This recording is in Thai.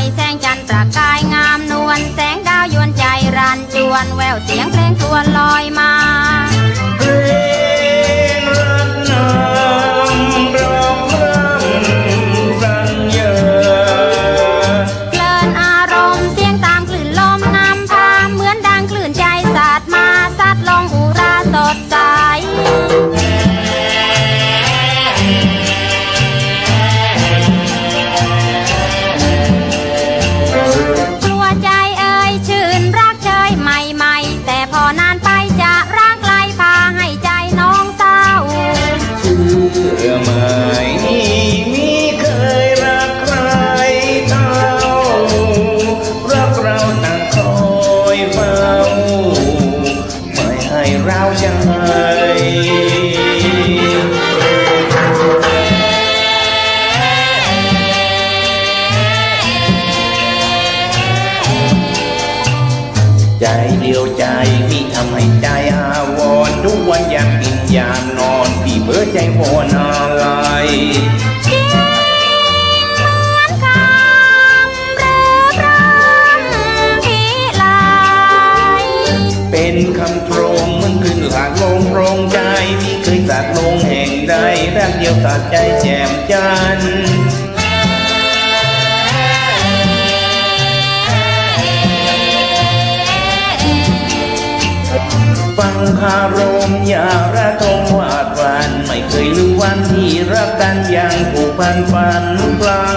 ngoài xe เดียวใจพี่ทำให้ใจอาวรณ์ทุกวันอยากกินอยากนอนพี่เบื่อใจวอนอะไรจริงเหมือนคำเรือพรำพิไลเป็นคำตรงเหมันขึ้นหลากลงโปรงใจพี่เคยตัดลงแห่งใดรักเดียวตัดใจแจ่มจันทร์ คารมอย่าระทงวาดวัน ไม่เคยลืมวันที่รักกันอย่างผูกพันฝันกลาง